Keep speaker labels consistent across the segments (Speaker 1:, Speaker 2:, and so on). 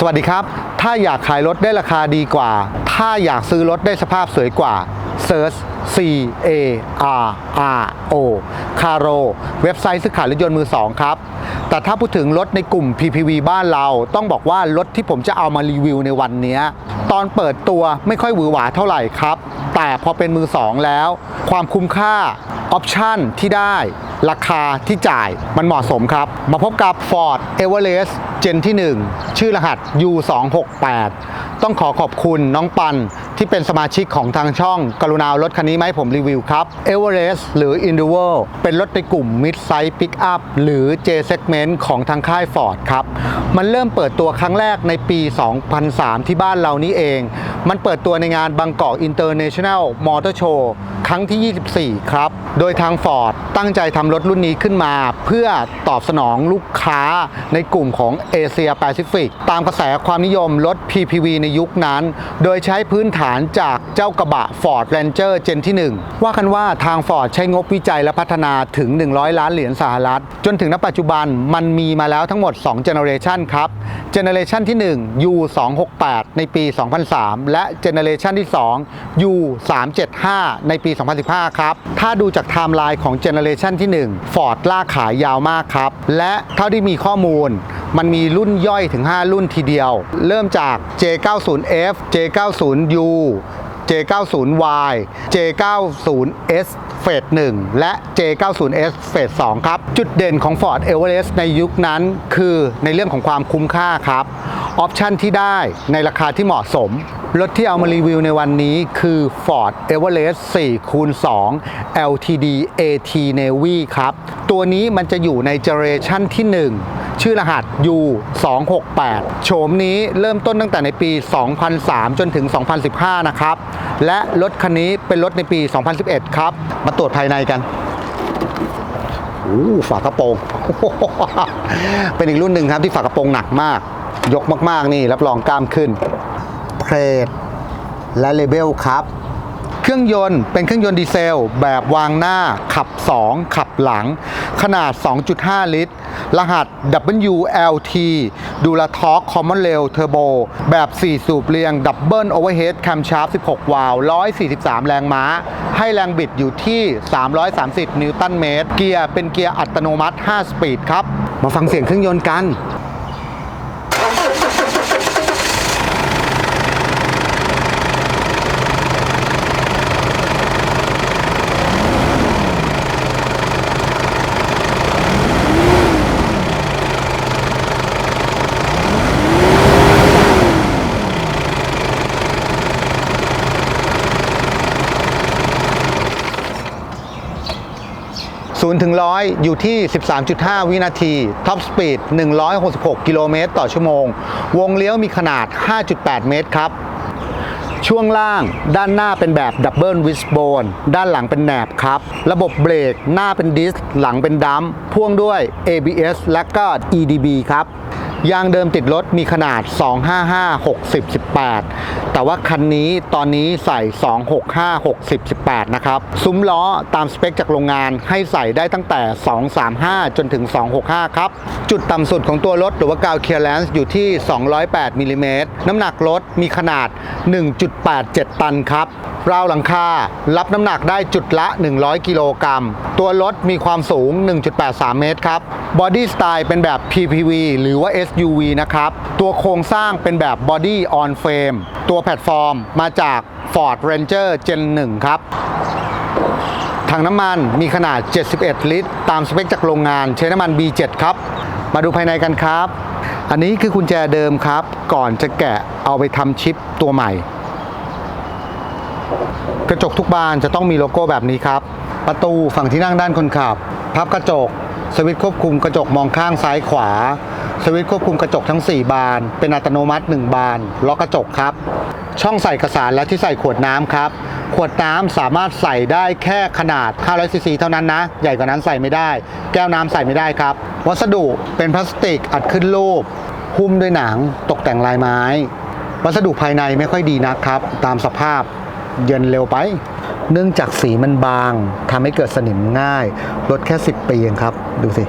Speaker 1: สวัสดีครับ ถ้าอยากขายรถได้ราคาดีกว่า ถ้าอยากซื้อรถได้สภาพสวยกว่า Search C A R R O Caro เว็บไซต์ซื้อขายรถยนต์มือสองครับ แต่ถ้าพูดถึงรถในกลุ่ม PPV บ้านเรา ต้องบอกว่ารถที่ผมจะเอามารีวิวในวันนี้ ตอนเปิดตัวไม่ค่อยหวือหวาเท่าไหร่ครับ แต่พอเป็นมือสองแล้ว ความคุ้มค่า ออปชั่นที่ได้ ราคาที่จ่ายมันเหมาะสมครับ มาพบกับ Ford Everest Gen ที่ 1 ชื่อรหัส U268 ต้องขอขอบคุณน้องปันที่เป็นสมาชิกของทางช่อง กรุณาเอารถคันนี้มาให้ผมรีวิวครับ Everest หรือ i n d e v o เป็นรถในกลุ่ม Mid Size Pickup หรือ J Segment ของทางค่าย Ford ครับ มันเริ่มเปิดตัวครั้งแรกในปี 2003 ที่บ้านเรานี่เอง มันเปิดตัวในงานบางกอก International Motor Show ครั้งที่ 24 ครับ โดยทาง Ford ตั้งใจทำรถรุ่นนี้ขึ้นมา เพื่อตอบสนองลูกค้าในกลุ่มของเอเชียแปซิฟิกตามกระแสความนิยมรถ PPV ในยุคนั้น โดยใช้พื้นฐานจากเจ้ากระบะ Ford Ranger Gen ที่ 1 ว่ากันว่าทาง Ford ใช้งบวิจัยและพัฒนาถึง 100 ล้านเหรียญสหรัฐ จนถึงณปัจจุบันมันมีมาแล้วทั้งหมด2เจเนอเรชันครับเจเนอเรชันที่ 1 U268 ในปี 2003และเจเนอเรชันที่ 2 U375 ในปี 2015 ครับ ถ้าดูจากไทม์ไลน์ของเจเนอเรชันที่ 1 Ford ล่าขายยาวมากครับ และเท่าที่มีข้อมูลมันมีรุ่นย่อยถึง 5 รุ่นทีเดียว เริ่มจาก J90F J90U J90Y J90S เฟส1และ J90S เฟส2ครับ จุดเด่นของ Ford Everest ในยุคนั้นคือในเรื่องของความคุ้มค่าครับ ออปชันที่ได้ในราคาที่เหมาะสม รถที่เอามารีวิวในวันนี้คือ Ford Everest 4คูณ2 LTD AT Navy ครับ ตัวนี้มันจะอยู่ในเจเนเรชันที่ 1 ชื่อรหัส U268 โฉมนี้เริ่มต้นตั้งแต่ในปี 2003 จนถึง 2015 นะครับ และรถคันนี้เป็นรถในปี 2011 ครับ มาตรวจภายในกันโอ้ฝากระโปรง เป็นอีกรุ่นหนึ่งครับที่ฝากระโปรงหนักมาก ยกมากๆนี่รับรองกล้ามขึ้น เพลทและเลเบลครับ เครื่องยนต์เป็นเครื่องยนต์ดีเซล แบบวางหน้าขับ 2 ขับหลัง ขนาด 2.5 ลิตร รหัส WLT ดูลาท็อกคอมมอนเรลเทอร์โบ แบบ 4 สูบเรียง ดับเบิลโอเวอร์เฮดแคมชาร์ป16 วาล์ว143 แรงม้า ให้แรงบิดอยู่ที่ 330 นิวตันเมตร เกียร์เป็นเกียร์อัตโนมัติ 5 สปีดครับ มาฟังเสียงเครื่องยนต์กัน 0ถึง100 อยู่ที่ 13.5 วินาที ท็อปสปีด 166 กิโลเมตรต่อชั่วโมง วงเลี้ยวมีขนาด 5.8 เมตรครับ ช่วงล่างด้านหน้าเป็นแบบดับเบิลวิสโบนด้านหลังเป็นแหนบครับ ระบบเบรกหน้าเป็นดิส หลังเป็นดัมป์พ่วงด้วย ABS และก็ EDB ครับ ยางเดิมติดรถมีขนาด 255 60 18 แต่ว่าคันนี้ตอนนี้ใส่ 265 60 18 นะครับ ซุ้มล้อตามสเปคจากโรงงานให้ใส่ได้ตั้งแต่ 235 จนถึง 265 ครับ จุดต่ำสุดของตัวรถหรือว่ากาวเคลียร์แลนซ์อยู่ที่ 208มิลลิเมตรน้ำหนักรถมีขนาด 1.87 ตันครับราวหลังคารับน้ำหนักได้จุดละ 100 กิโลกรัม ตัวรถมีความสูง 1.83 เมตรครับ บอดี้สไตล์เป็นแบบ PPV หรือว่า SUV นะครับ ตัวโครงสร้างเป็นแบบ Body on Frame ตัวแพลตฟอร์มมาจาก Ford Ranger Gen 1 ครับถังน้ำมันมีขนาด 71 ลิตร ตามสเปคจากโรงงานใช้น้ำมัน B7 ครับ มาดูภายในกันครับ อันนี้คือกุญแจเดิมครับ ก่อนจะแกะเอาไปทำชิปตัวใหม่ กระจกทุกบานจะต้องมีโลโก้แบบนี้ครับ ประตูฝั่งที่นั่งด้านคนขับ พับกระจก สวิตช์ควบคุมกระจกมองข้างซ้ายขวา สวิตช์ควบคุมกระจกทั้ง 4 บาน เป็นอัตโนมัติ 1 บาน ล็อกกระจกครับ ช่องใส่เอกสารและที่ใส่ขวดน้ำครับ ขวดน้ำสามารถใส่ได้แค่ขนาด 500ซีซีเท่านั้นนะ ใหญ่กว่านั้นใส่ไม่ได้ แก้วน้ำใส่ไม่ได้ครับ วัสดุเป็นพลาสติกอัดขึ้นรูป หุ้มด้วยหนัง ตกแต่งลายไม้ วัสดุภายในไม่ค่อยดีนะครับ ตามสภาพเย็นเร็วไป เนื่องจากสีมันบางทำให้เกิดสนิมง่ายรถแค่ 10ปีเองครับ ดูสิ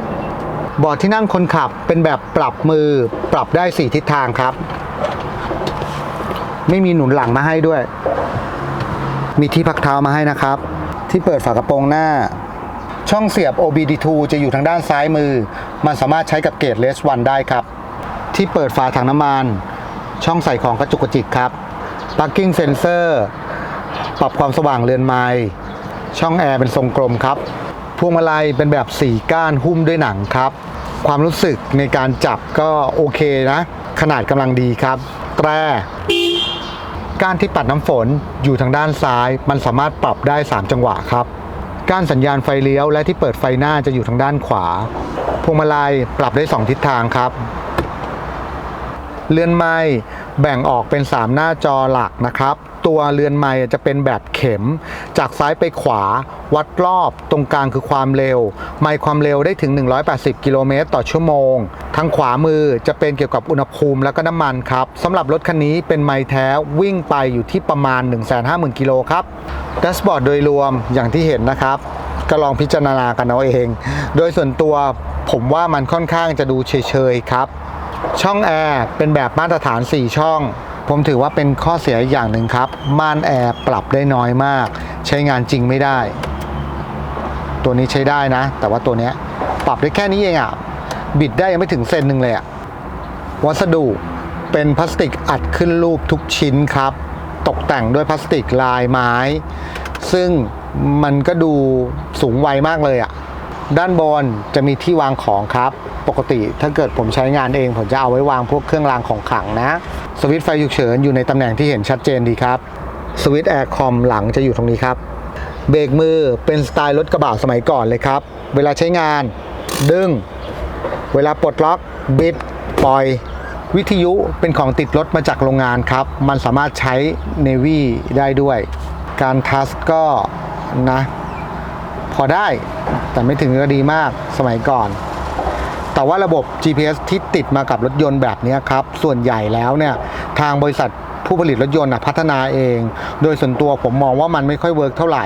Speaker 1: บอร์ดที่นั่งคนขับเป็นแบบปรับมือปรับได้ 4 ทิศทางครับ ไม่มีหนุนหลังมาให้ด้วย มีที่พักเท้ามาให้นะครับ ที่เปิดฝากระโปรงหน้า ช่องเสียบ OBD2 จะอยู่ทางด้านซ้ายมือ มันสามารถใช้กับเกจเลสวันได้ครับ ที่เปิดฝาถังน้ำมัน ช่องใส่ของกระจุกกระจิกครับ Parking Sensor ปรับความสว่างเรือนไม้ช่องแอร์เป็นทรงกลมครับพวงมาลัยเป็นแบบสี่ก้านหุ้มด้วยหนังครับ ความรู้สึกในการจับก็โอเคนะ ขนาดกำลังดีครับ แตรก้านที่ปัดน้ำฝนอยู่ทางด้านซ้าย มันสามารถปรับได้ 3 จังหวะครับ ก้านสัญญาณไฟเลี้ยวและที่เปิดไฟหน้าจะอยู่ทางด้านขวา พวงมาลัยปรับได้ 2 ทิศทางครับ เรือนไม้แบ่งออกเป็น 3 หน้าจอหลักนะครับ ตัวเรือนไม้จะเป็นแบบเข็ม จากซ้ายไปขวา วัดรอบตรงกลางคือความเร็ว ไมล์ความเร็วได้ถึง 180 กิโลเมตรต่อชั่วโมง ทางขวามือจะเป็นเกี่ยวกับอุณหภูมิแล้วก็น้ำมันครับสำหรับรถคันนี้เป็นไมล์แท้วิ่งไปอยู่ที่ประมาณ 150,000 กิโลครับแดชบอร์ดโดยรวมอย่างที่เห็นนะครับก็ลองพิจารณากันเอาเอง โดยส่วนตัวผมว่ามันค่อนข้างจะดูเฉยๆครับ ช่องแอร์เป็นแบบมาตรฐาน 4 ช่อง ผมถือว่าเป็นข้อเสียอีกอย่างหนึ่งครับ ม่านแอร์ปรับได้น้อยมาก ใช้งานจริงไม่ได้ ตัวนี้ใช้ได้นะ แต่ว่าตัวนี้ปรับได้แค่นี้เองอะ่ะ บิดได้ยังไม่ถึงเซนหนึ่งเลยอะ่ะ วัสดุเป็นพลาสติกอัดขึ้นรูปทุกชิ้นครับ ตกแต่งด้วยพลาสติกลายไม้ ซึ่งมันก็ดูสูงวัยมากเลยอะ่ะ ด้านบนจะมีที่วางของครับ ปกติถ้าเกิดผมใช้งานเอง ผมจะเอาไว้วางพวกเครื่องรางของขลังนะ สวิตช์ไฟฉุกเฉินอยู่ในตำแหน่งที่เห็นชัดเจนดีครับ สวิตช์แอร์คอมหลังจะอยู่ตรงนี้ครับ เบรกมือเป็นสไตล์รถกระบะสมัยก่อนเลยครับ เวลาใช้งาน ดึง เวลาปลดล็อกบิดปล่อย วิทยุเป็นของติดรถมาจากโรงงานครับ มันสามารถใช้ Navy ได้ด้วย การทัสก็นะพอได้ แต่ไม่ถึงก็ดีมากสมัยก่อน แต่ว่าระบบ GPS ที่ติดมากับรถยนต์แบบนี้ครับ ส่วนใหญ่แล้วเนี่ยทางบริษัทผู้ผลิตรถยนต์นะพัฒนาเอง โดยส่วนตัวผมมองว่ามันไม่ค่อยเวิร์กเท่าไหร่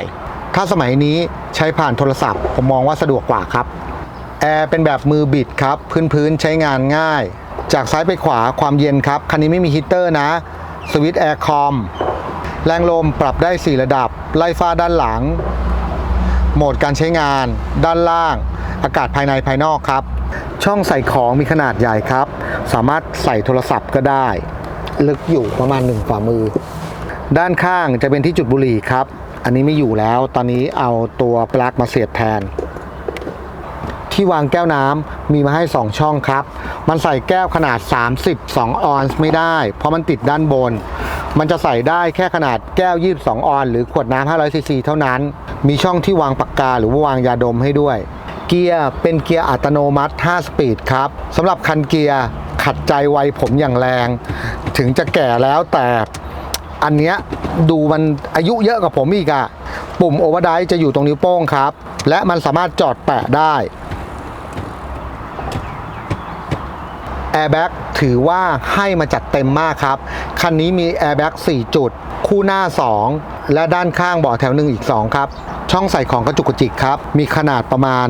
Speaker 1: ถ้าสมัยนี้ใช้ผ่านโทรศัพท์ ผมมองว่าสะดวกกว่าครับแอร์เป็นแบบมือบิดครับ พื้นพื้นๆใช้งานง่าย จากซ้ายไปขวาความเย็นครับ คันนี้ไม่มีฮีเตอร์นะสวิตช์แอร์คอมแรงลมปรับได้ 4 ระดับ ไล่ฟ้าด้านหลัง โหมดการใช้งาน ด้านล่าง อากาศภายในภายนอกครับ ช่องใส่ของมีขนาดใหญ่ครับ สามารถใส่โทรศัพท์ก็ได้ ลึกอยู่ประมาณหนึ่งฝ่ามือ ด้านข้างจะเป็นที่จุดบุหรี่ครับ อันนี้ไม่อยู่แล้ว ตอนนี้เอาตัวปลั๊กมาเสียบแทน ที่วางแก้วน้ำมีมาให้ 2 ช่องครับ มันใส่แก้วขนาด 32 ออนซ์ไม่ได้ เพราะมันติดด้านบน มันจะใส่ได้แค่ขนาดแก้ว 22 ออน หรือขวดน้ำ500ซีซีเท่านั้น มีช่องที่วางปากกาหรือว่าวางยาดมให้ด้วย เกียร์เป็นเกียร์อัตโนมัติ 5 สปีดครับสำหรับคันเกียร์ขัดใจวัยผมอย่างแรง ถึงจะแก่แล้วแต่อันเนี้ยดูมันอายุเยอะกว่าผมอีกอะปุ่มโอเวอร์ไดจะอยู่ตรงนิ้วโป้งครับ และมันสามารถจอดแปะได้ แอร์แบ็กถือว่าให้มาจัดเต็มมากครับ คันนี้มีแอร์แบ็ก4จุด คู่หน้า 2 และด้านข้างเบาะแถวหนึ่งอีก 2 ครับ ช่องใส่ของกระจุกกระจิกครับ มีขนาดประมาณ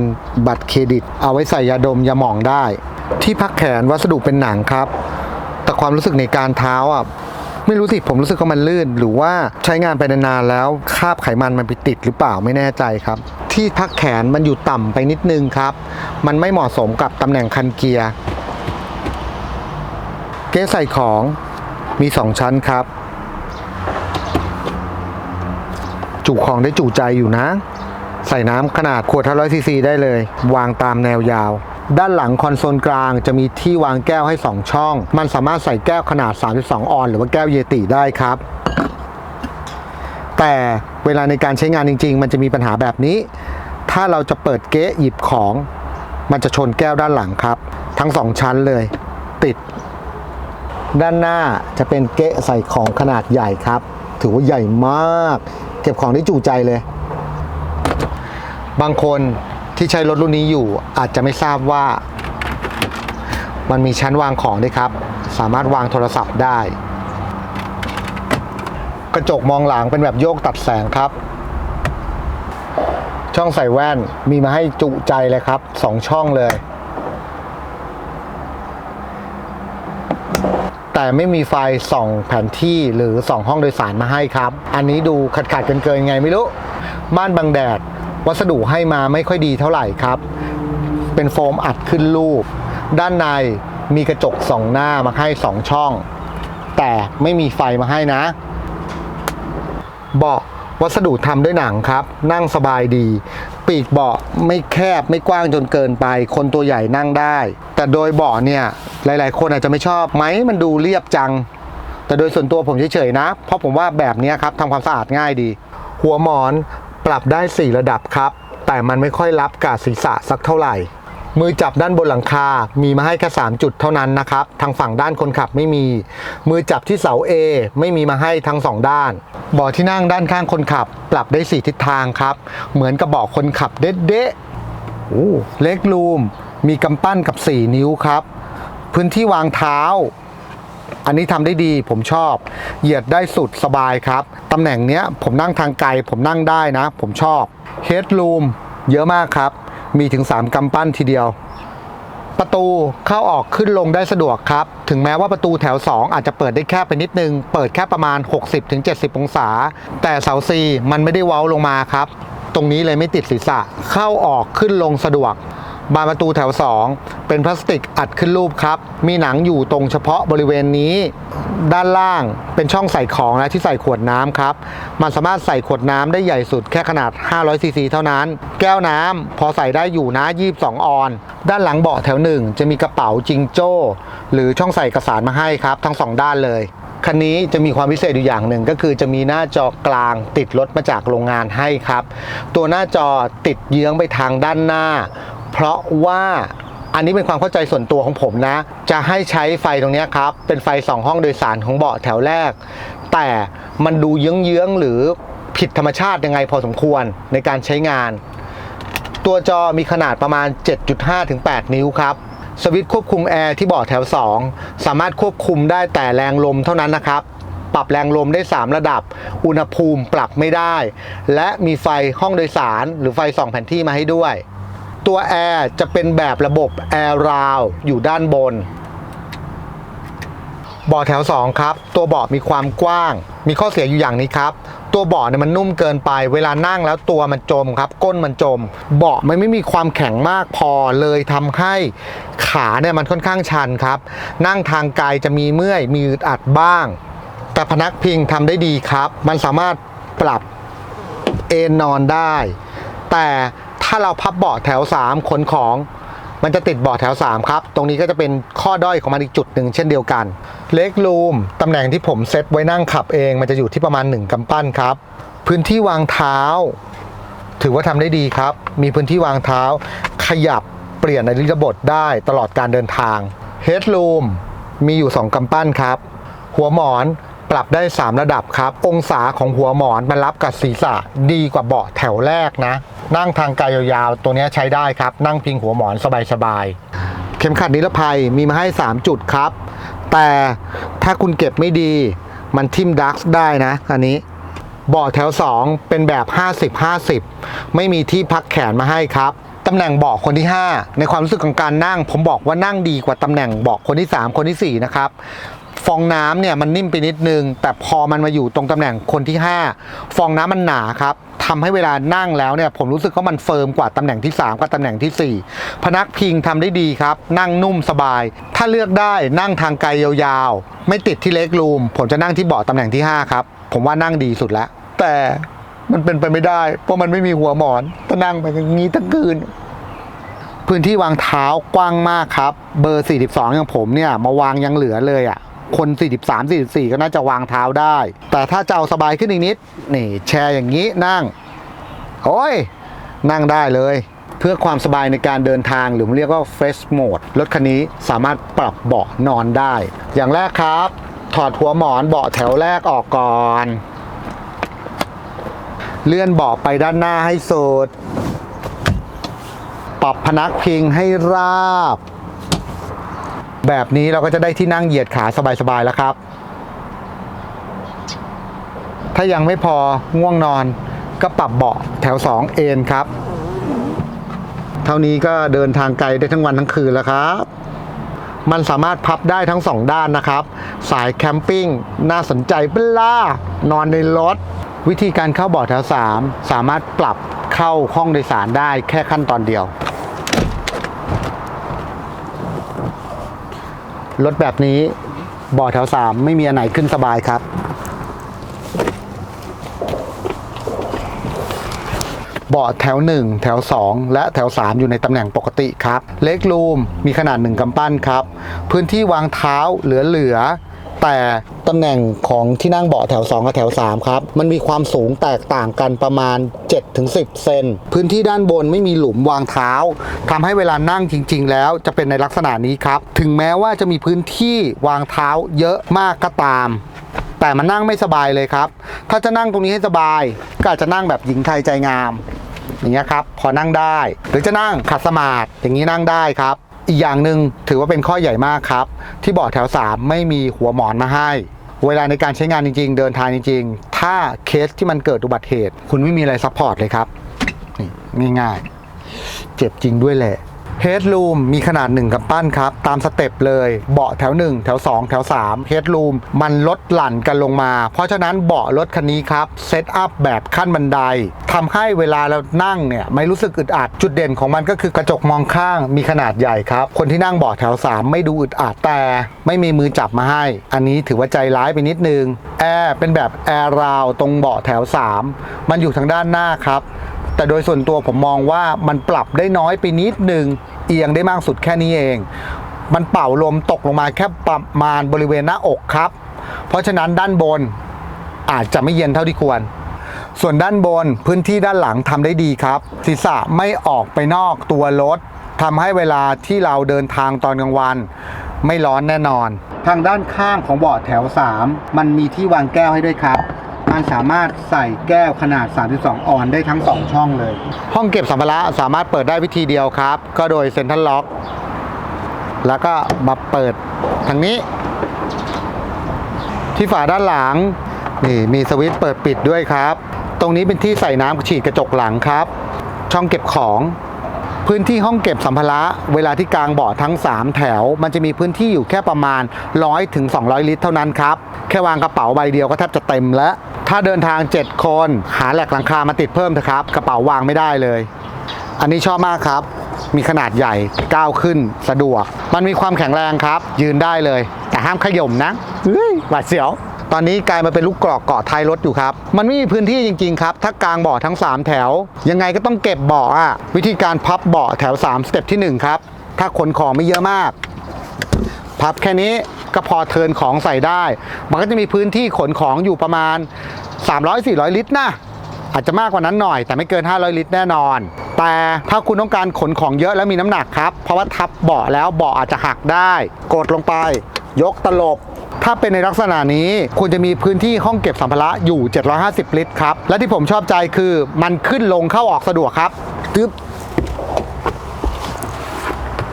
Speaker 1: บัตรเครดิต เอาไว้ใส่ยาดมยาหม่องได้ ที่พักแขนวัสดุเป็นหนังครับ แต่ความรู้สึกในการเท้าอะไม่รู้สิผมรู้สึกว่ามันลื่น หรือว่าใช้งานไปนานๆแล้วคราบไขมันมันไปติดหรือเปล่าไม่แน่ใจครับ ที่พักแขนมันอยู่ต่ำไปนิดนึงครับ มันไม่เหมาะสมกับตำแหน่งคันเกียร์ เก๊ใส่ของมี2ชั้นครับ จุของได้จุใจอยู่นะ ใส่น้ำขนาดขวด500ซีซีได้เลย วางตามแนวยาว ด้านหลังคอนโซลกลางจะมีที่วางแก้วให้ 2 ช่อง มันสามารถใส่แก้วขนาด 32 ออน หรือว่าแก้วเยติได้ครับ แต่เวลาในการใช้งานจริง ๆ มันจะมีปัญหาแบบนี้ ถ้าเราจะเปิดเก๊ะหยิบของ มันจะชนแก้วด้านหลังครับ ทั้งสองชั้นเลย ติด ด้านหน้าจะเป็นเกะใส่ของขนาดใหญ่ครับ ถือว่าใหญ่มาก เก็บของได้จุใจเลย บางคนที่ใช้รถรุ่นนี้อยู่อาจจะไม่ทราบว่า มันมีชั้นวางของด้วยครับ สามารถวางโทรศัพท์ได้ กระจกมองหลังเป็นแบบโยกตัดแสงครับ ช่องใส่แว่นมีมาให้จุใจเลยครับสองช่องเลย แต่ไม่มีไฟส่องแผนที่หรือส่องห้องโดยสารมาให้ครับ อันนี้ดูขัดขัดๆเกินเกินๆไงไม่รู้ ม่านบังแดด วัสดุให้มาไม่ค่อยดีเท่าไหร่ครับ เป็นโฟมอัดขึ้นรูป ด้านในมีกระจกสองหน้ามาให้สองช่อง แต่ไม่มีไฟมาให้นะ เบาะวัสดุทำด้วยหนังครับ นั่งสบายดี ปีกเบาะไม่แคบไม่กว้างจนเกินไป คนตัวใหญ่นั่งได้ แต่โดยเบาะเนี่ย หลาย ๆ คนอาจจะไม่ชอบไหมมันดูเรียบจัง แต่โดยส่วนตัวผมเฉยๆนะ เพราะผมว่าแบบนี้ครับทำความสะอาดง่ายดี หัวหมอนปรับได้ 4 ระดับครับ แต่มันไม่ค่อยรับกาดศีรษะสักเท่าไหร่ มือจับด้านบนหลังคา มีมาให้แค่3จุดเท่านั้นนะครับ ทางฝั่งด้านคนขับไม่มี มือจับที่เสา A ไม่มีมาให้ทั้ง 2 ด้านเบาะที่นั่งด้านข้างคนขับ ปรับได้ 4 ทิศทางครับ เหมือนกับเบาะคนขับเด๊ะๆโอ้เล็กรูมมีกำปั้นกับ 4 นิ้วครับ พื้นที่วางเท้า อันนี้ทำได้ดีผมชอบ เหยียดได้สุดสบายครับตำแหน่งเนี้ยผมนั่งทางไกล ผมนั่งได้นะ ผมชอบเฮดรูมเยอะมากครับ มีถึง 3กำปั้นทีเดียวประตูเข้าออกขึ้นลงได้สะดวกครับ ถึงแม้ว่าประตูแถว 2 อาจจะเปิดได้แค่ไปนิดนึง เปิดแค่ประมาณ 60-70 องศา แต่เสาซีมันไม่ได้เว้าลงมาครับ ตรงนี้เลยไม่ติดศีรษะ เข้าออกขึ้นลงสะดวก บานประตูแถว 2 เป็นพลาสติกอัดขึ้นรูปครับ มีหนังอยู่ตรงเฉพาะบริเวณนี้ ด้านล่างเป็นช่องใส่ของและที่ใส่ขวดน้ำครับ มันสามารถใส่ขวดน้ำได้ใหญ่สุดแค่ขนาด 500ซีซีเท่านั้น แก้วน้ำพอใส่ได้อยู่นะ 22 ออน ด้านหลังเบาะแถวหนึ่งจะมีกระเป๋าจิงโจ้ หรือช่องใส่เอกสารมาให้ครับ ทั้งสองด้านเลยคันนี้จะมีความพิเศษอยู่อย่างหนึ่งก็คือจะมีหน้าจอกลางติดรถมาจากโรงงานให้ครับ ตัวหน้าจอติดเยื้องไปทางด้านหน้า เพราะว่าอันนี้เป็นความเข้าใจส่วนตัวของผมนะ จะให้ใช้ไฟตรงนี้ครับ เป็นไฟสองห้องโดยสารของเบาะแถวแรก แต่มันดูเยื้องๆหรือผิดธรรมชาติยังไงพอสมควรในการใช้งาน ตัวจอมีขนาดประมาณ 7.5ถึง8นิ้วครับ สวิตช์ควบคุมแอร์ที่เบาะแถว 2 สามารถควบคุมได้แต่แรงลมเท่านั้นนะครับ ปรับแรงลมได้ 3 ระดับ อุณหภูมิปรับไม่ได้ และมีไฟห้องโดยสาร หรือไฟส่องแผนที่มาให้ด้วย ตัวแอร์จะเป็นแบบระบบแอร์ราวอยู่ด้านบนเบาะแถว 2 ครับ ตัวเบาะมีความกว้าง มีข้อเสียอยู่อย่างนี้ครับ ตัวเบาะเนี่ยมันนุ่มเกินไป เวลานั่งแล้วตัวมันจมครับ ก้นมันจม เบาะมันไม่มีความแข็งมากพอเลยทำให้ขาเนี่ยมันค่อนข้างชันครับ นั่งทางไกลจะมีเมื่อย มีอึดอัดบ้าง แต่พนักพิงทำได้ดีครับ มันสามารถปรับเอนนอนได้ แต่ ถ้าเราพับเบาะแถว 3 ขนของ มันจะติดเบาะแถว 3 ครับ ตรงนี้ก็จะเป็นข้อด้อยของมันอีกจุดหนึ่งเช่นเดียวกัน เล็กรูมตำแหน่งที่ผมเซตไว้นั่งขับเอง มันจะอยู่ที่ประมาณ 1กำปั้นครับ พื้นที่วางเท้า ถือว่าทำได้ดีครับ มีพื้นที่วางเท้า ขยับเปลี่ยนในริยบทได้ตลอดการเดินทางเฮดรูมมีอยู่ 2กำปั้นครับ หัวหมอน ปรับได้ 3 ระดับครับ องศาของหัวหมอนมันรับกับศีรษะดีกว่าเบาะแถวแรกนะ นั่งทางไกลยาวๆ ตัวนี้ใช้ได้ครับ นั่งพิงหัวหมอนสบายๆ เข็มขัดนิรภัยมีมาให้ 3 จุดครับ แต่ถ้าคุณเก็บไม่ดีมันทิ่มดักได้นะอันนี้เบาะแถว 2 เป็นแบบ 50-50 ไม่มีที่พักแขนมาให้ครับตำแหน่งเบาะคนที่ 5 ในความรู้สึกของการนั่ง ผมบอกว่านั่งดีกว่าตำแหน่งเบาะคนที่ 3 คนทีสี่4 นะครับ ฟองน้ำเนี่ยมันนิ่มไปนิดนึง แต่พอมันมาอยู่ตรงตำแหน่งคนที่ 5 ฟองน้ำมันหนาครับทำให้เวลานั่งแล้วเนี่ยผมรู้สึกว่ามันเฟิร์มกว่าตำแหน่งที่ 3 กับตำแหน่งทีสี่ 4 พนักพิงทำได้ดีครับ นั่งนุ่มสบาย ถ้าเลือกได้นั่งทางไกลยาวๆ ไม่ติดที่เล็กรูม ผมจะนั่งที่เบาะตำแหน่งที่ 5 ครับ ผมว่านั่งดีสุดแล้ว แต่มันเป็นไปไม่ได้ เพราะมันไม่มีหัวหมอนถ้านั่งไปอย่างนี้ทั้งคืนพื้นที่วางเท้ากว้างมากครับ เบอร์ 42 อย่างผมเนี่ยมาวางยังเหลือเลยอะ่ะ คน 43 44 ก็น่าจะวางเท้าได้ แต่ถ้าจะเอาสบายขึ้นอีกนิด นี่แชร์อย่างนี้นั่ง โอ้ย นั่งได้เลย เพื่อความสบายในการเดินทางหรือเรียกว่า Fresh Mode รถคันนี้สามารถปรับเบาะนอนได้ อย่างแรกครับ ถอดหัวหมอนเบาะแถวแรกออกก่อน เลื่อนเบาะไปด้านหน้าให้สุด ปรับพนักพิงให้ราบ แบบนี้เราก็จะได้ที่นั่งเหยียดขาสบายๆแล้วครับ ถ้ายังไม่พอง่วงนอนก็ปรับเบาะแถว 2 เอนครับ เท่านี้ก็เดินทางไกลได้ทั้งวันทั้งคืนแล้วครับ มันสามารถพับได้ทั้งสองด้านนะครับ สายแคมปิ้งน่าสนใจเปล่านอนในรถ วิธีการเข้าเบาะแถว 3 สามารถปรับเข้าห้องโดยสารได้แค่ขั้นตอนเดียว รถแบบนี้เบาะแถวสามไม่มีอันไหนขึ้นสบายครับ เบาะแถว 1 แถว 2 และแถว 3 อยู่ในตำแหน่งปกติครับ เล็กรูมมีขนาด 1กำปั้นครับ พื้นที่วางเท้าเหลือเหลือ แต่ตำแหน่งของที่นั่งเบาะแถว 2 กับแถว 3 ครับ มันมีความสูงแตกต่างกันประมาณ 7-10 เซน พื้นที่ด้านบนไม่มีหลุมวางเท้าทำให้เวลานั่งจริง ๆ แล้วจะเป็นในลักษณะนี้ครับ ถึงแม้ว่าจะมีพื้นที่วางเท้าเยอะมากก็ตาม แต่มันนั่งไม่สบายเลยครับ ถ้าจะนั่งตรงนี้ให้สบาย ก็อาจจะนั่งแบบหญิงไทยใจงามอย่างเงี้ยครับ พอนั่งได้ หรือจะนั่งขัดสมาธิอย่างนี้นั่งได้ครับ อีกอย่างหนึ่งถือว่าเป็นข้อใหญ่มากครับ ที่เบาะแถว 3 ไม่มีหัวหมอนมาให้ เวลาในการใช้งานจริง ๆ เดินทางจริง ๆ ถ้าเคสที่มันเกิดอุบัติเหตุ คุณไม่มีอะไรซัพพอร์ตเลยครับ นี่ง่ายๆ เจ็บจริงด้วยแหละ เฮดรูมมีขนาด 1 กับปั้นครับ ตามสเต็ปเลยเบาะแถว 1 แถว 2 แถว3เฮดรูมมันลดหลั่นกันลงมา เพราะฉะนั้นเบาะรถคันนี้ครับเซตอัพแบบขั้นบันไดทำให้เวลาเรานั่งเนี่ยไม่รู้สึกอึดอัดจุดเด่นของมันก็คือกระจกมองข้างมีขนาดใหญ่ครับ คนที่นั่งเบาะแถว 3 ไม่ดูอึดอัดแต่ไม่มีมือจับมาให้ อันนี้ถือว่าใจร้ายไปนิดนึงแอร์เป็นแบบแอร์ราวตรงเบาะแถว 3 มันอยู่ทางด้านหน้าครับแต่โดยส่วนตัวผมมองว่ามันปรับได้น้อยไปนิดนึง เอียงได้มากสุดแค่นี้เอง มันเป่าลมตกลงมาแค่ประมาณบริเวณหน้าอกครับ เพราะฉะนั้นด้านบนอาจจะไม่เย็นเท่าที่ควร ส่วนด้านบนพื้นที่ด้านหลังทำได้ดีครับ ศีรษะไม่ออกไปนอกตัวรถทำให้เวลาที่เราเดินทางตอนกลางวัน ไม่ร้อนแน่นอน ทางด้านข้างของเบาะแถว 3 มันมีที่วางแก้วให้ด้วยครับ มันสามารถใส่แก้วขนาด 32 ออนได้ทั้ง 2 ช่องเลย ห้องเก็บสัมภาระสามารถเปิดได้วิธีเดียวครับ ก็โดยเซ็นทรัลล็อก แล้วก็มาเปิดทางนี้ ที่ฝาด้านหลัง นี่มีสวิตช์เปิดปิดด้วยครับ ตรงนี้เป็นที่ใส่น้ำฉีดกระจกหลังครับ ช่องเก็บของพื้นที่ห้องเก็บสัมภาระเวลาที่กลางเบาะทั้ง 3 แถว มันจะมีพื้นที่อยู่แค่ประมาณ 100ถึง200 ลิตรเท่านั้นครับ แค่วางกระเป๋าใบเดียวก็แทบจะเต็มแล้ว ถ้าเดินทาง 7 คน หาแหลกหลังคามาติดเพิ่มเถอะครับ กระเป๋าวางไม่ได้เลย อันนี้ชอบมากครับ มีขนาดใหญ่ก้าวขึ้นสะดวก มันมีความแข็งแรงครับ ยืนได้เลย แต่ห้ามขย่มนะหวาดเสียวตอนนี้กลายมาเป็นลูกกรอกเกาะท้ายรถอยู่ครับ มันไม่มีพื้นที่จริง ๆ ครับ ถ้ากลางเบาะทั้ง 3 แถว ยังไงก็ต้องเก็บเบาะอะวิธีการพับเบาะแถว 3 สเต็ปที่ 1 ครับ ถ้าขนของไม่เยอะมาก พับแค่นี้ก็พอเทินของใส่ได้ มันก็จะมีพื้นที่ขนของอยู่ประมาณ 300-400 ลิตรนะอาจจะมากกว่านั้นหน่อยแต่ไม่เกิน 500 ลิตรแน่นอน แต่ถ้าคุณต้องการขนของเยอะแล้วมีน้ำหนักครับ เพราะว่าทับเบาะแล้วเบาะอาจจะหักได้ กดลงไป ยกตลบ ถ้าเป็นในลักษณะนี้คุณจะมีพื้นที่ห้องเก็บสัมภาระอยู่ 750 ลิตรครับ และที่ผมชอบใจคือมันขึ้นลงเข้าออกสะดวกครับตึ๊บ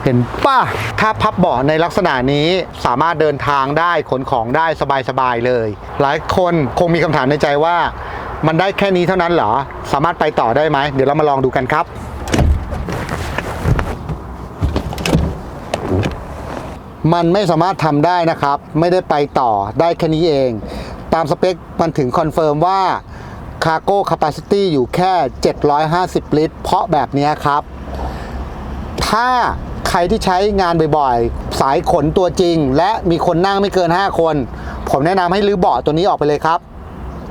Speaker 1: เห็นป่ะ ถ้าพับเบาะในลักษณะนี้สามารถเดินทางได้ขนของได้สบายๆเลย หลายคนคงมีคำถามในใจว่า มันได้แค่นี้เท่านั้นเหรอ สามารถไปต่อได้ไหม เดี๋ยวเรามาลองดูกันครับมันไม่สามารถทำได้นะครับ ไม่ได้ไปต่อได้แค่นี้เอง ตามสเปคมันถึงคอนเฟิร์มว่า Cargo Capacity อยู่แค่ 750 ลิตร เพราะแบบนี้ครับ ถ้า ใครที่ใช้งานบ่อยๆ สายขนตัวจริง และมีคนนั่งไม่เกิน 5 คน ผมแนะนำให้รื้อเบาะตัวนี้ออกไปเลยครับ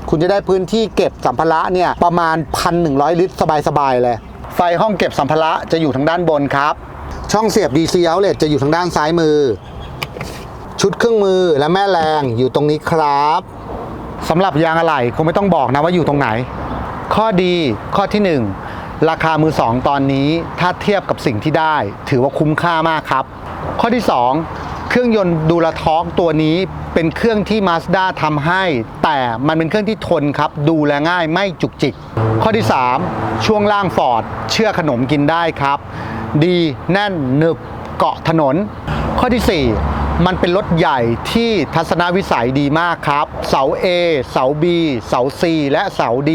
Speaker 1: คุณจะได้พื้นที่เก็บสัมภาระเนี่ยประมาณ 1,100 ลิตรสบายๆเลย ไฟห้องเก็บสัมภาระจะอยู่ทางด้านบนครับ ช่องเสียบ DC outlet จะอยู่ทางด้านซ้ายมือ ชุดเครื่องมือและแม่แรงอยู่ตรงนี้ครับสำหรับยางอะไหล่คงไม่ต้องบอกนะว่าอยู่ตรงไหน ข้อดีข้อที่ 1 ราคามือ2ตอนนี้ถ้าเทียบกับสิ่งที่ได้ ถือว่าคุ้มค่ามากครับ ข้อที่ 2 เครื่องยนต์ดูลาท็อกตัวนี้เป็นเครื่องที่ Mazda ทำให้ แต่มันเป็นเครื่องที่ทนครับ ดูแลง่ายไม่จุกจิก ข้อที่ 3 ช่วงล่างฟอร์ดเชื่อขนมกินได้ครับ ดีแน่นหนึบเกาะถนน ข้อที่ 4 มันเป็นรถใหญ่ที่ทัศนวิสัยดีมากครับ เสา A เสา B เสา C และเสา D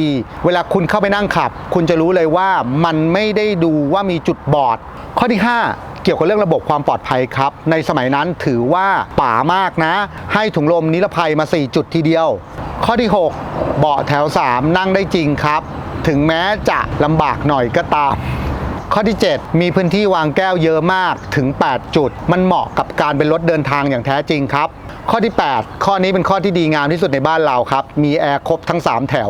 Speaker 1: เวลาคุณเข้าไปนั่งขับ คุณจะรู้เลยว่ามันไม่ได้ดูว่ามีจุดบอด ข้อที่ 5เกี่ยวกับเรื่องระบบความปลอดภัยครับ ในสมัยนั้นถือว่าป่ามากนะ ให้ถุงลมนิรภัยมา 4 จุดทีเดียว ข้อที่ 6 เบาะแถว 3 นั่งได้จริงครับ ถึงแม้จะลำบากหน่อยก็ตาม ข้อที่ 7 มีพื้นที่วางแก้วเยอะมากถึง 8 จุด มันเหมาะกับการเป็นรถเดินทางอย่างแท้จริงครับ ข้อที่ 8 ข้อนี้เป็นข้อที่ดีงามที่สุดในบ้านเราครับ มีแอร์ครบทั้ง 3 แถว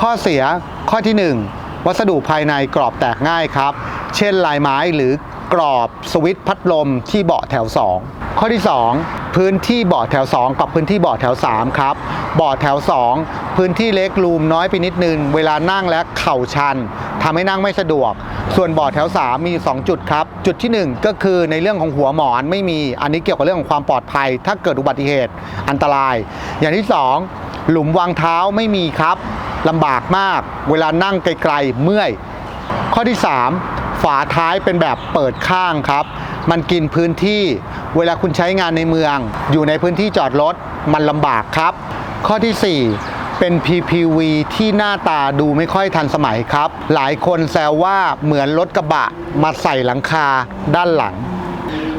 Speaker 1: ข้อเสียข้อที่ 1 วัสดุภายในกรอบแตกง่ายครับ เช่นลายไม้หรือ กรอบสวิตช์พัดลมที่เบาะแถว 2 ข้อที่ 2 พื้นที่เบาะแถว 2 กับพื้นที่เบาะแถว 3 ครับเบาะแถว 2 พื้นที่เล็กรูมน้อยไปนิดนึง เวลานั่งและเข่าชันทำให้นั่งไม่สะดวก ส่วนเบาะแถว 3 มี 2 จุดครับ จุดที่ 1 ก็คือในเรื่องของหัวหมอนไม่มี อันนี้เกี่ยวกับเรื่องของความปลอดภัย ถ้าเกิดอุบัติเหตุอันตราย อย่างที่ 2 หลุมวางเท้าไม่มีครับลำบากมาก เวลานั่งไกลๆเมื่อย ข้อที่ 3 ฝาท้ายเป็นแบบเปิดข้างครับ มันกินพื้นที่เวลาคุณใช้งานในเมือง อยู่ในพื้นที่จอดรถมันลำบากครับ ข้อที่ 4เป็น PPV ที่หน้าตาดูไม่ค่อยทันสมัยครับ หลายคนแซวว่าเหมือนรถกระบะมาใส่หลังคาด้านหลัง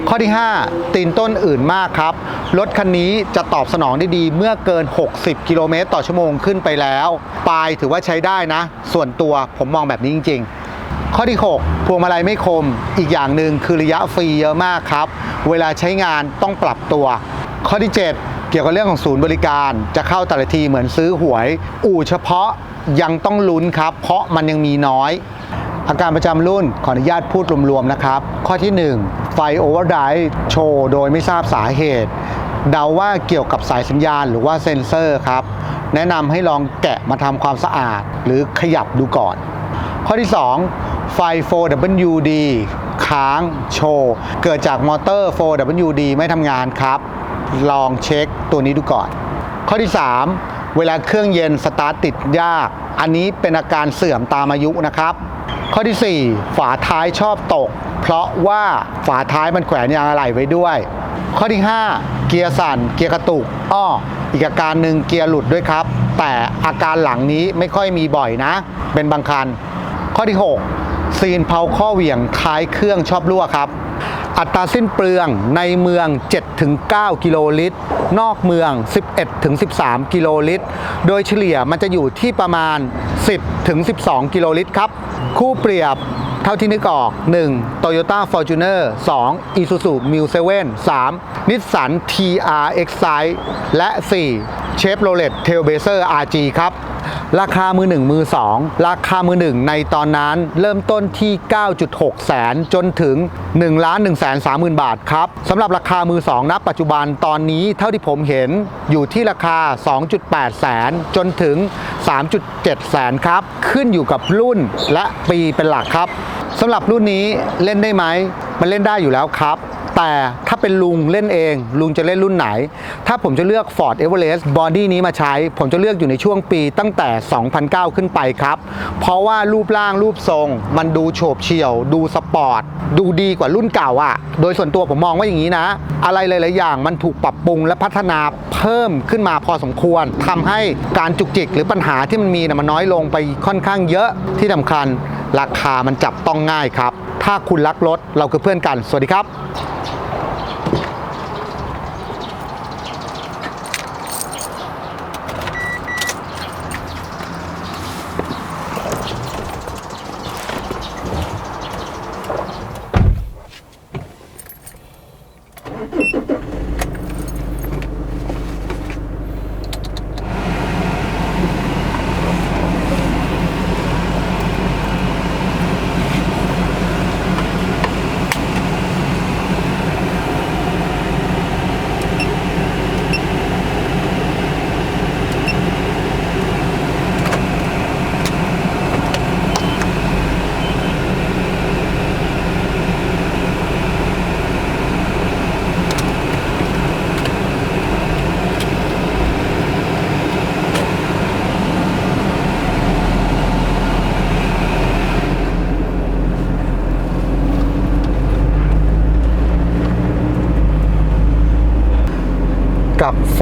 Speaker 1: ข้อที่ 5 ตีนต้นอื่นมากครับ รถคันนี้จะตอบสนองได้ดีเมื่อเกิน 60 กิโลเมตรต่อชั่วโมงขึ้นไปแล้ว ปลายถือว่าใช้ได้นะ ส่วนตัวผมมองแบบนี้จริง ๆ ข้อที่ 6 พวงมาลัยไม่คม อีกอย่างหนึ่งคือระยะฟรีเยอะมากครับ เวลาใช้งานต้องปรับตัว ข้อที่ 7 เกี่ยวกับเรื่องของศูนย์บริการ จะเข้าแต่ละทีเหมือนซื้อหวย อู่เฉพาะยังต้องลุ้นครับ เพราะมันยังมีน้อย อาการประจำรุ่นขออนุญาตพูดรวมๆนะครับ ข้อที่ 1 ไฟโอเวอร์ไดร์โชว์โดยไม่ทราบสาเหตุ เดาว่าเกี่ยวกับสายสัญญาณหรือว่าเซ็นเซอร์ครับแนะนำให้ลองแกะมาทำความสะอาด หรือขยับดูก่อน ข้อที่ 2 ไฟ 4WD ค้างโชว์ เกิดจากมอเตอร์ 4WD ไม่ทำงานครับ ลองเช็คตัวนี้ดูก่อน ข้อที่ 3 เวลาเครื่องเย็นสตาร์ทติดยาก อันนี้เป็นอาการเสื่อมตามอายุนะครับ ข้อที่ 4 ฝาท้ายชอบตก เพราะว่าฝาท้ายมันแขวนยางอะไหล่ไว้ด้วย ข้อที่ 5 เกียร์สั่น เกียร์กระตุก อ้อ อีกอาการหนึ่งเกียร์หลุดด้วยครับ แต่อาการหลังนี้ไม่ค่อยมีบ่อยนะ เป็นบางคัน ข้อที่ 6 ซีนเพาข้อเหวี่ยงท้ายเครื่องชอบรั่วครับ อัตราสิ้นเปลืองในเมือง 7-9 กิโลลิตร นอกเมือง 11-13 กิโลลิตร โดยเฉลี่ยมันจะอยู่ที่ประมาณ 10-12 กิโลลิตรครับ คู่เปรียบเท่าที่นึกออก 1. Toyota Fortuner 2. Isuzu m u 7 3. Nissan TR Excite และ 4. Chevrolet Trailblazer RG ครับ ราคามือหนึ่งมือสองราคามือหนึ่งในตอนนั้นเริ่มต้นที่ 9.6 แสนจนถึง1ล้าน1แสน3หมื่นบาทครับสำหรับราคามือสองณปัจจุบันตอนนี้เท่าที่ผมเห็นอยู่ที่ราคา 2.8 แสนจนถึง 3.7 แสนครับ ขึ้นอยู่กับรุ่นและปีเป็นหลักครับสำหรับรุ่นนี้เล่นได้ไหม มันเล่นได้อยู่แล้วครับ แต่ถ้าเป็นลุงเล่นเอง ลุงจะเล่นรุ่นไหน ถ้าผมจะเลือก Ford Everest Body นี้มาใช้ ผมจะเลือกอยู่ในช่วงปีตั้งแต่ 2009 ขึ้นไปครับ เพราะว่ารูปร่างรูปทรง มันดูโฉบเฉี่ยว ดูสปอร์ต ดูดีกว่ารุ่นเก่าอะ่ะ โดยส่วนตัวผมมองว่าอย่างนี้นะ อะไรหลาย ๆ อย่างมันถูกปรับปรุงและพัฒนาเพิ่มขึ้นมาพอสมควรทำให้การจุกจิกหรือปัญหาที่มันมีนะมันน้อยลงไปค่อนข้างเยอะที่สำคัญ ราคามันจับต้องง่ายครับ ถ้าคุณรักรถเราคือเพื่อนกัน สวัสดีครับ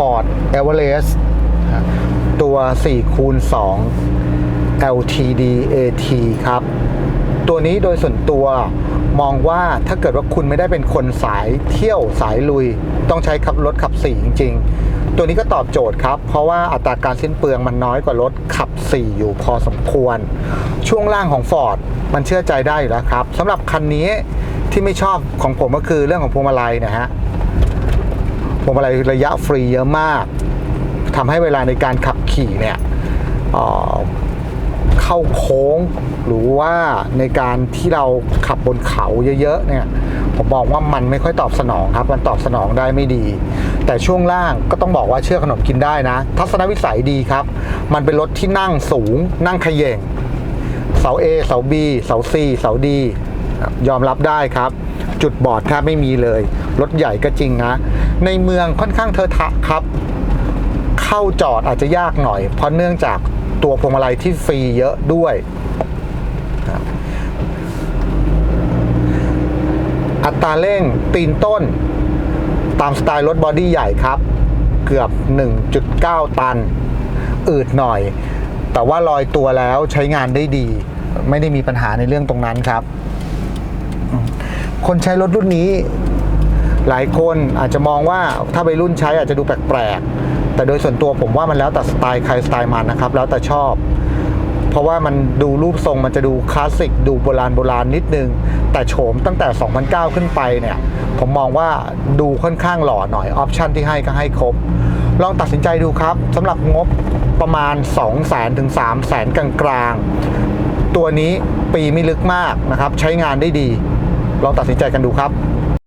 Speaker 1: Ford Everest ตัว4คูณ2 LTD AT ครับ ตัวนี้โดยส่วนตัวมองว่าถ้าเกิดว่าคุณไม่ได้เป็นคนสายเที่ยวสายลุย ต้องใช้ขับรถขับสี่จริง ๆ ตัวนี้ก็ตอบโจทย์ครับ เพราะว่าอัตราการสิ้นเปลืองมันน้อยกว่ารถขับ 4 อยู่พอสมควร ช่วงล่างของ Ford มันเชื่อใจได้อยู่แล้วครับสำหรับคันนี้ที่ไม่ชอบของผมก็คือเรื่องของพวงมาลัยนะฮะ พวงมาลัยระยะฟรีเยอะมากทำให้เวลาในการขับขี่เนี่ยเเข้าโค้งหรือว่าในการที่เราขับบนเขาเยอะๆเนี่ยผมบอกว่ามันไม่ค่อยตอบสนองครับ มันตอบสนองได้ไม่ดี แต่ช่วงล่างก็ต้องบอกว่าเชื่อขนมกินได้นะ ทัศนวิสัยดีครับ มันเป็นรถที่นั่งสูง นั่งขย่งเสา A เสา B เสา C เสา D ยอมรับได้ครับ จุดบอดแทบไม่มีเลย รถใหญ่ก็จริงนะ ในเมืองค่อนข้างเทอะทะครับ เข้าจอดอาจจะยากหน่อย เพราะเนื่องจากตัวพวงมาลัยที่ฟรีเยอะด้วยอัตราเร่งตีนต้น ตามสไตล์รถบอดี้ใหญ่ครับ เกือบ 1.9 ตัน อืดหน่อย แต่ว่าลอยตัวแล้วใช้งานได้ดี ไม่ได้มีปัญหาในเรื่องตรงนั้นครับ คนใช้รถรุ่นนี้ หลายคนอาจจะมองว่าถ้าไปรุ่นใช้อาจจะดูแปลกๆ แต่โดยส่วนตัวผมว่ามันแล้วแต่สไตล์ใครสไตล์มันนะครับ แล้วแต่ชอบ เพราะว่ามันดูรูปทรงมันจะดูคลาสสิกดูโบราณโบราณนิดนึง แต่โฉมตั้งแต่ 2009 ขึ้นไปเนี่ย ผมมองว่าดูค่อนข้างหล่อหน่อยออปชันที่ให้ก็ให้ครบ ลองตัดสินใจดูครับสำหรับงบประมาณ 2 0 0 0 0 0ถึง3 0 0 0 0กลางๆ ตัวนี้ปีไม่ลึกมากนะครับ ใช้งานได้ดี ลองตัดสินใจกันดูครับ